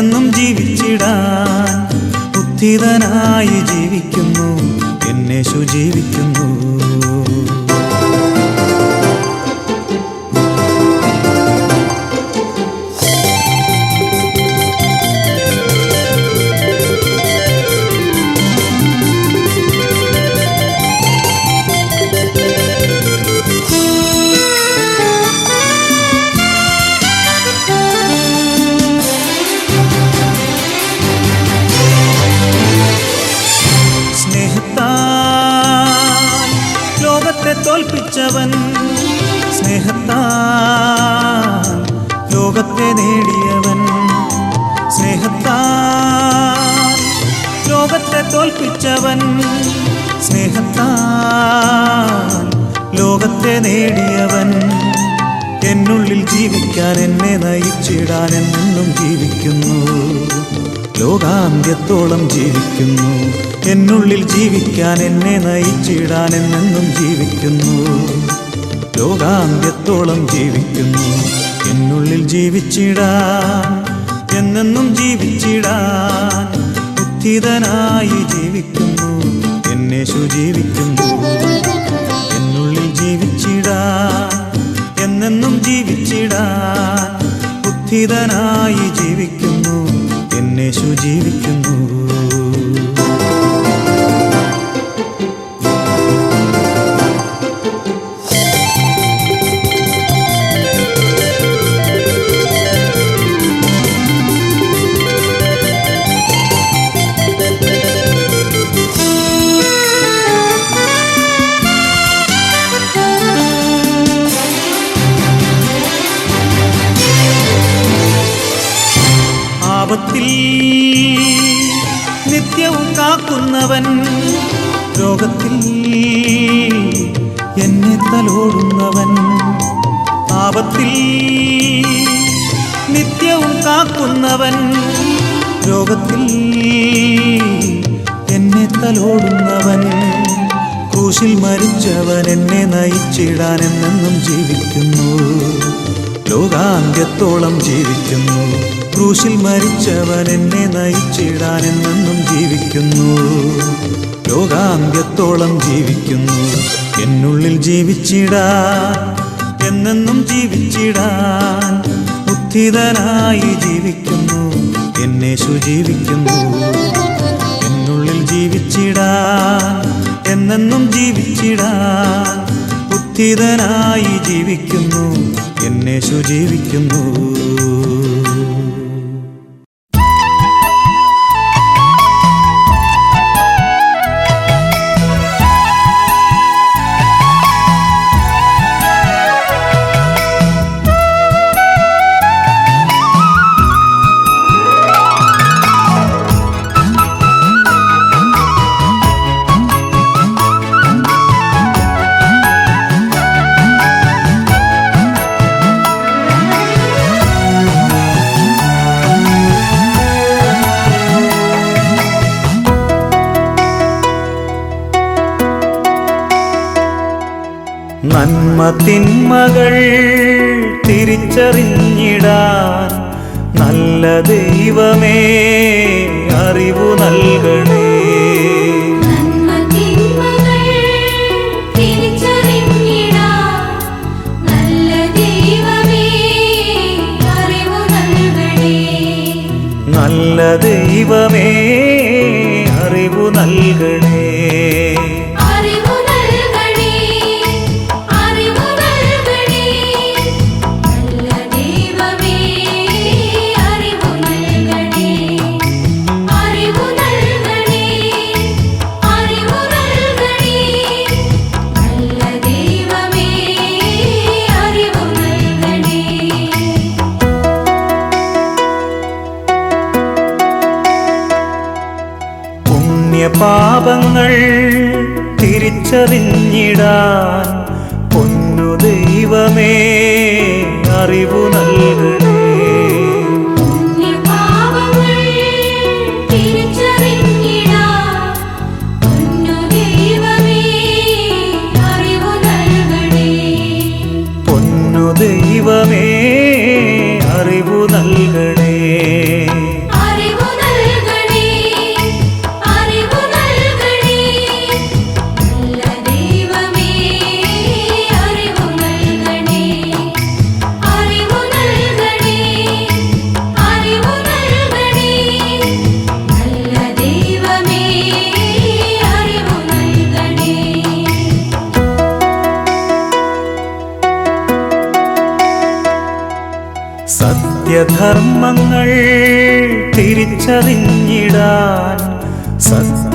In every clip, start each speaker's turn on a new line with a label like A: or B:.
A: എന്നെന്നും ജീവിച്ചിടാൻ ബുദ്ധിതനായി ജീവിക്കുന്നു. എന്നെ ജീവിക്കുന്നു സ്നേഹത്താൽ ലോകത്തെ നേടിയവൻ സ്നേഹത്താൽ ലോകത്തെ തോൽപ്പിച്ചവൻ സ്നേഹത്താൽ ലോകത്തെ നേടിയവൻ എന്നുള്ളിൽ ജീവിക്കാൻ എന്നെ നയിച്ചിടാൻ എന്നും ജീവിക്കുന്നു. ലോകാന്ത്യത്തോളം ജീവിക്കുന്നു. എന്നുള്ളിൽ ജീവിക്കാൻ എന്നെ നയിച്ചിടാൻ എന്നെന്നും ജീവിക്കുന്നു. ലോകാന്ത്യത്തോളം ജീവിക്കുന്നു. എന്നുള്ളിൽ ജീവിച്ചിടാൻ എന്നെന്നും ജീവിച്ചിടാൻ ബുദ്ധിതനായി ജീവിക്കുന്നു എന്നെ ജീവിക്കുന്നു എന്നുള്ളിൽ ജീവിച്ചിടാൻ എന്നെന്നും ജീവിച്ചിടാൻ ബുദ്ധിതനായി ജീവിക്കുന്നു എന്നെ ജീവിക്കുന്നു നിത്യവും കാക്കുന്നവൻ രോഗത്തിൽ എന്നെ തലോടുന്നവൻ. ആപത്തിൽ നിത്യവും കാക്കുന്നവൻ രോഗത്തിൽ എന്നെ തലോടുന്നവൻ. ക്രൂശിൽ മരിച്ചവൻ എന്നെ നയിച്ചിടാൻ എന്നെന്നും ജീവിക്കുന്നു. ലോകാന്ത്യത്തോളം ജീവിക്കുന്നു. ക്രൂശിൽ മരിച്ചവൻ എന്നെ നയിച്ചിടാൻ എന്നെന്നും ജീവിക്കുന്നു. ലോകാന്ത്യത്തോളം ജീവിക്കുന്നു. എന്നുള്ളിൽ ജീവിച്ചിടാൻ എന്നെന്നും ജീവിച്ചിടാൻ ഉദ്ധിതനായി ജീവിക്കുന്നു. എന്നെ സുജീവിക്കുന്നു എന്നുള്ളിൽ ജീവിച്ചിടാൻ എന്നെന്നും ജീവിച്ചിടാൻ ഉദ്ധിതനായി ജീവിക്കുന്നു. എന്നെ ജീവിക്കുന്നു
B: നന്മതിന്മകൾ തിരിച്ചറിഞ്ഞിടാൻ നല്ല ദൈവമേ അറിവു നൽകണേ.
A: നല്ല ദൈവമേ അറിവു നൽകണേ. തിരിച്ചറിഞ്ഞിടാൻ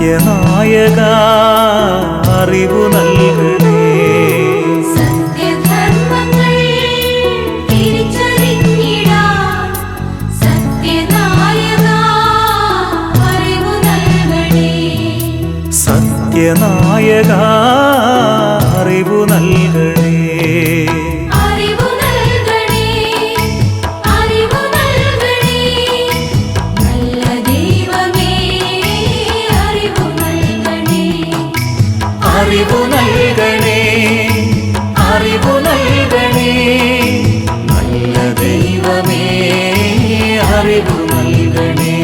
B: സത്യനായക അറിവു നൽകണേ.
A: സത്യനായക கைகளே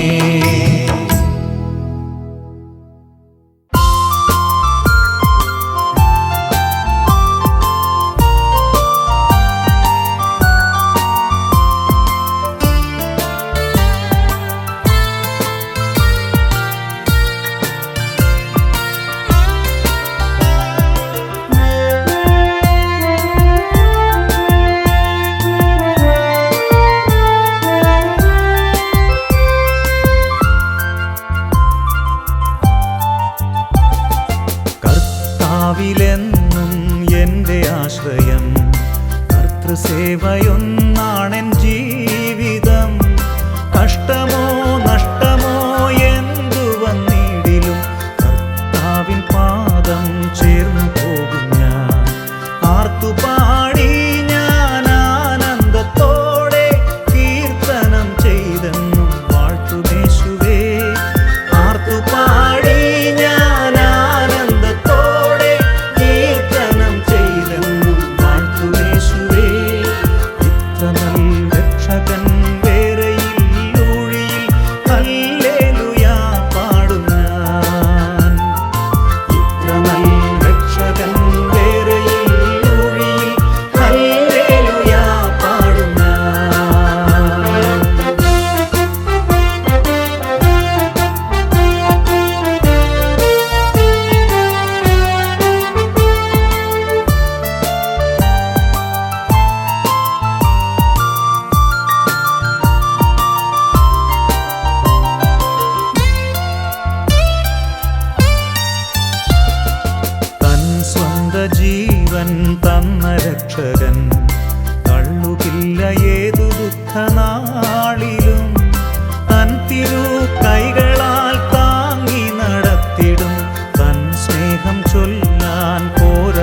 A: நான் கோர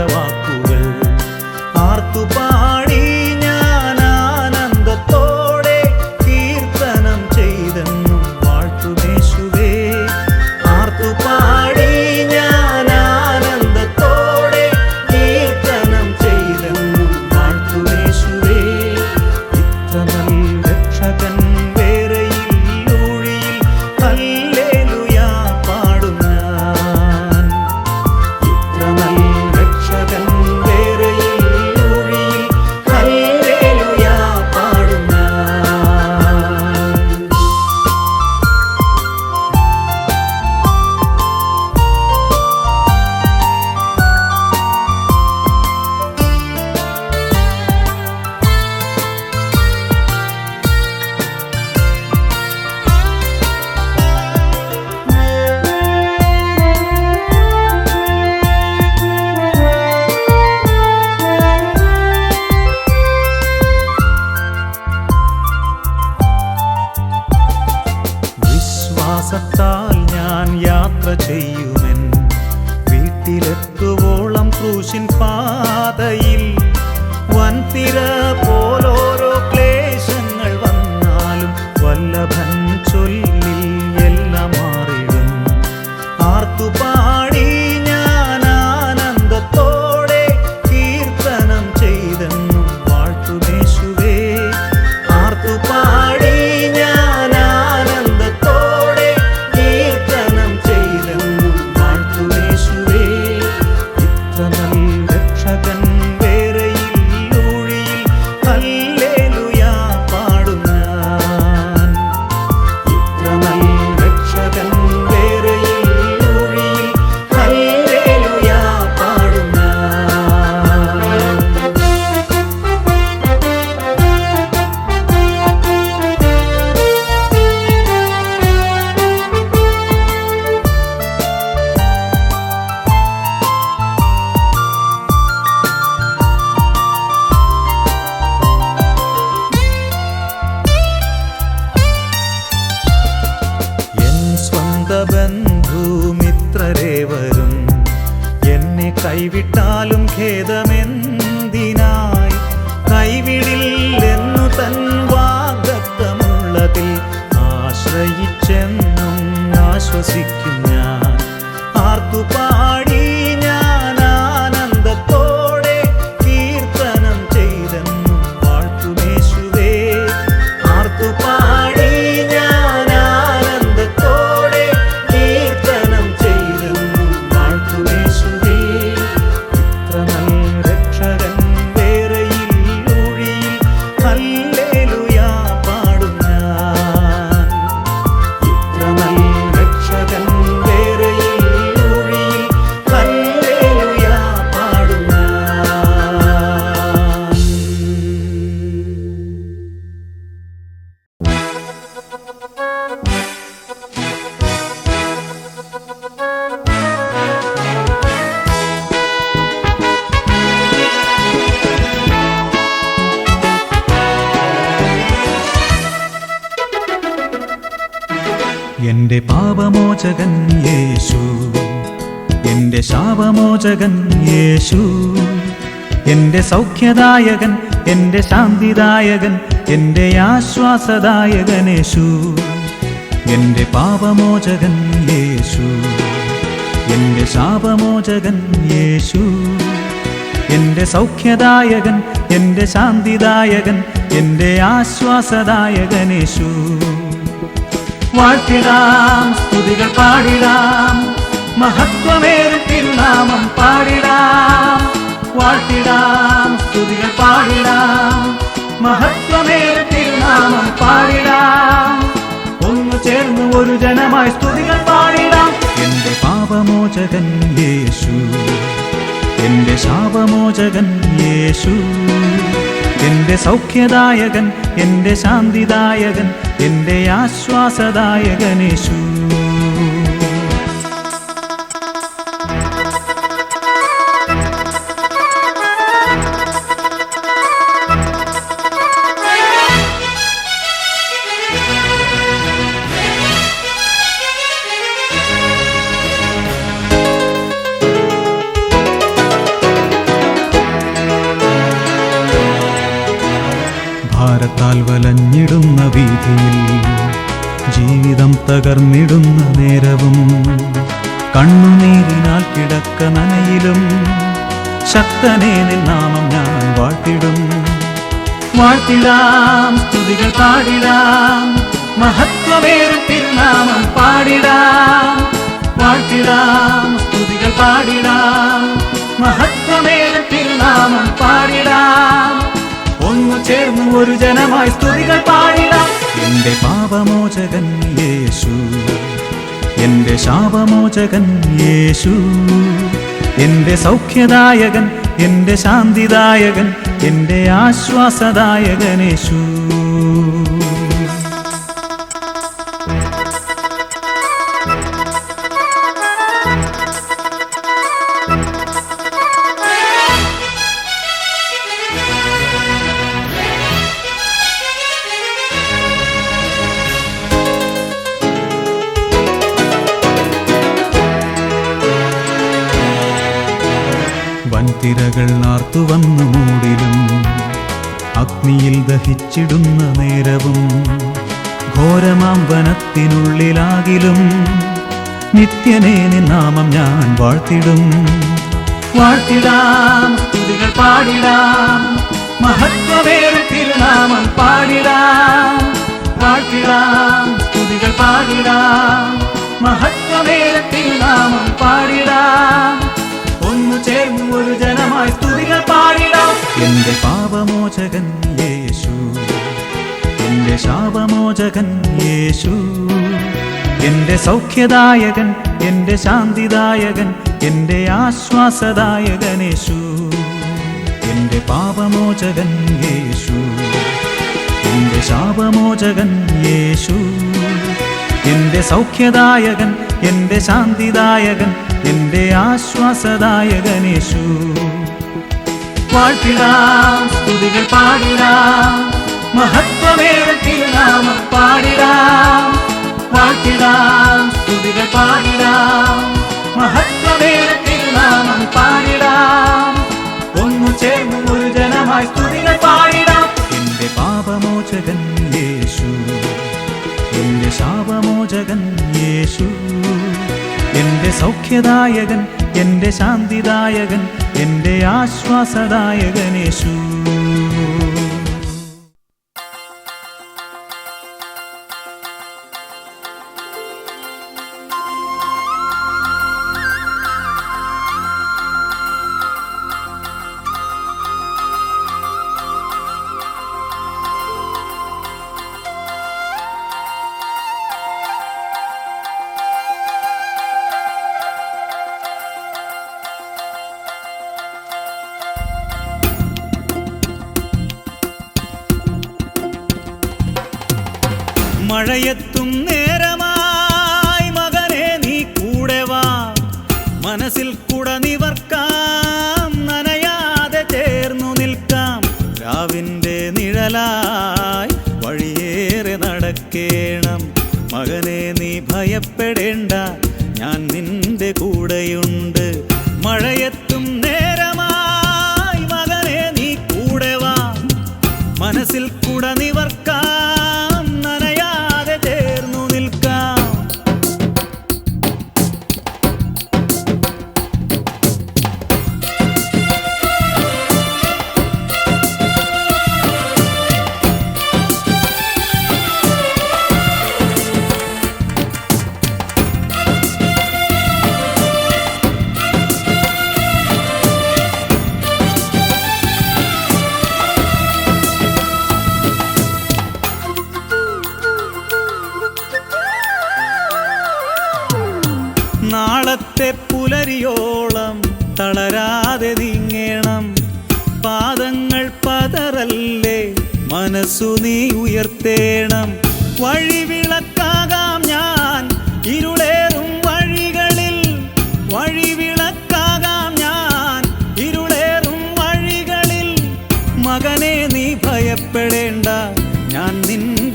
A: உன் சொல்லில் எல்லாம் மாறி എന്റെ പാപമോചകൻ യേശു. എന്റെ ശാപമോചകൻ യേശു. എന്റെ സൗഖ്യദായകൻ എന്റെ ശാന്തിദായകൻ എന്റെ ആശ്വാസദായകൻ യേശു. എന്റെ പാപമോചകൻ യേശു. എന്റെ ശാപമോചകൻ യേശു. എന്റെ സൗഖ്യദായകൻ എന്റെ ശാന്തിദായകൻ എന്റെ ആശ്വാസദായകൻ യേശു. വാഴ്ത്തിടാം സ്തുതികൾ പാടിടാം മഹത്വമേറും തിരുനാമം പാടിടാം. വാഴ്ത്തിടാം സ്തുതികൾ പാടിടാം മഹത്വമേറും തിരുനാമം പാടിടാം. ഒന്നു ചേർന്ന് ഒരു ജനമായി സ്തുതികൾ പാടിടാം. എന്റെ പാപമോചകൻ യേശു എന്റെ ശാപമോചകൻ യേശു. എന്റെ സൗഖ്യദായകൻ എന്റെ ശാന്തിദായകൻ എന്റെ ആശ്വാസദായകൻ ഭാരത്താൽ വലഞ്ഞിടുന്ന വീതിയിൽ ജീവിതം തകർന്നിടുന്ന നേരവും കണ്ണുനീരിനാൽ കിടക്ക നനയിലും ശക്തനേ നിന്നാമം ഞാൻ വാഴ്ത്തിടും. വാഴ്ത്തിടാം സ്തുതികൾ പാടിടാം മഹത്വമേറും തിരുനാമം പാടിടാം. വാഴ്ത്തിടാം സ്തുതികൾ പാടിടാം മഹത്വമേറും തിരുനാമം പാടിടാം. ഒന്നു ചേർന്ന് ഒരു ജനമായി സ്തുതികൾ പാടിടാം. എന്റെ പാപമോചകൻ യേശു. എന്റെ ശാപമോചകൻ യേശു. എന്റെ സൗഖ്യദായകൻ എന്റെ ശാന്തിദായകൻ എന്റെ ആശ്വാസദായകൻ യേശു വന്നു മൂടിലും. അഗ്നിയിൽ ദഹിച്ചിടുന്ന നേരവും ഘോരമാം വനത്തിനുള്ളിലാകിലും. നിത്യനേ നാമം ഞാൻ വാഴ്ത്തിടും. വാഴ്ത്തിടാം സ്തുതികൾ പാടിടാം. മഹത്വമേറും തിരുനാമം പാടിടാം. വാഴ്ത്തിടാം സ്തുതികൾ പാടിടാം. മഹത്വമേറും തിരുനാമം പാടിടാം. ചേർന്ന് ഒരു ജനമായി സ്തുതികൾ പാടിടാം. എന്റെ പാപമോചകൻ യേശു. എന്റെ ശാപമോചകൻ യേശു. എന്റെ സൗഖ്യദായകൻ എന്റെ ശാന്തിദായകൻ എന്റെ ആശ്വാസദായകൻ യേശു. എന്റെ പാപമോചകൻ യേശു. എന്റെ ശാപമോചകൻ യേശു. എന്റെ സൗഖ്യദായകൻ എന്റെ ശാന്തിദായകൻ എന്റെ ആശ്വാസദായ യേശു വാഴ്ത്തിടാം സ്തുതികൾ പാടിടാം മഹത്വമേറെ തിരുനാമം പാടിടാം.
C: വാഴ്ത്തിടാം സ്തുതികൾ പാടിടാം മഹത്വമേറെ തിരുനാമം പാടിടാം. ഒന്നു ചേർന്ന് ഒരു ജനമായി സ്തുതികൾ പാടിടാം. എന്റെ പാപമോചകൻ യേശു എന്റെ ശാപമോചകൻ യേശു. എന്റെ സൗഖ്യദായകൻ എന്റെ ശാന്തിദായകൻ എന്റെ ആശ്വാസദായകൻ
A: മഴയെത്തും നേരമായി. മകനെ നീ കൂടെ വാ. മനസ്സിൽ കുട നിവർക്കാം. നനയാതെ ചേർന്നു നിൽക്കാം. രാവിന്റെ നിഴലായി വഴിയേറെ നടക്കേണം. മകനെ നീ ഭയപ്പെടേണ്ട. ഞാൻ നിന്റെ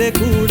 A: നിന്റെ കൂടെയുണ്ട്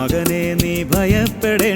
A: മകനെ നീ ഭയപ്പെടേണ്ട